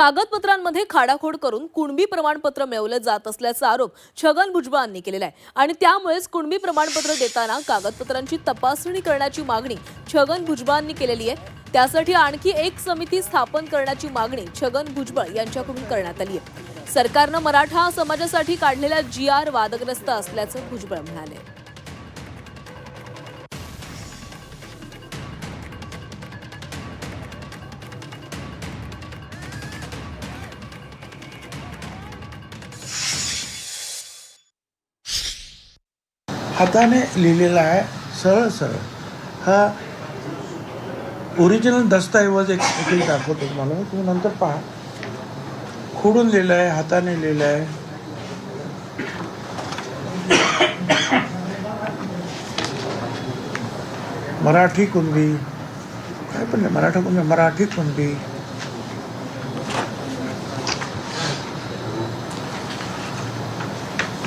कागदपत्रांमध्ये खाडाखोड करून कुणबी प्रमाणपत्र मिळवलं जात असल्याचा आरोप छगन भुजबळांनी केलेला आहे. आणि त्यामुळेच कुणबी प्रमाणपत्र देताना कागदपत्रांची तपासणी करण्याची मागणी छगन भुजबळांनी केलेली आहे. त्यासाठी आणखी एक समिती स्थापन करण्याची मागणी छगन भुजबळ यांच्याकडून करण्यात आली आहे. सरकारनं मराठा समाजासाठी काढलेला जी आर वादग्रस्त असल्याचं भुजबळ म्हणाले. हाताने लिहिलेला आहे सरळ सरळ. हा ओरिजिनल दस्तऐवज एक दाखवतो तुम्हाला. तुम्ही नंतर पहा. खोडून लिहिलं आहे हाताने लिहिलं आहे. मराठी कुणबी. काय पण नाही मराठा कुणबी मराठी कुणबी.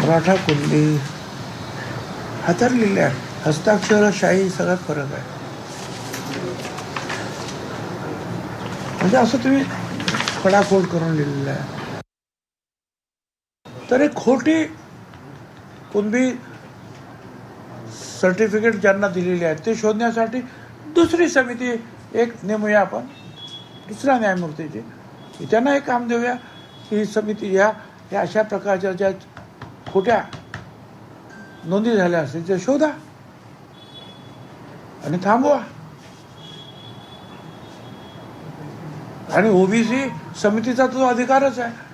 मराठा कुणबी. हातात आहे हस्ताक्षर शाही सगळ्यात फरक आहे. म्हणजे असं तुम्ही खडाखोड करून लिहिलेलं आहे. तर एक खोटी कुणबी सर्टिफिकेट ज्यांना दिलेली आहेत ते शोधण्यासाठी दुसरी समिती एक नेमूया आपण दुसऱ्या न्यायमूर्तीची. की त्यांना एक काम देऊया की ही समिती या या अशा प्रकारच्या ज्या खोट्या नोंदी झाल्या असतील त्या शोधा. आणि थांबवा. आणि ओबीसी समितीचा तो अधिकारच आहे.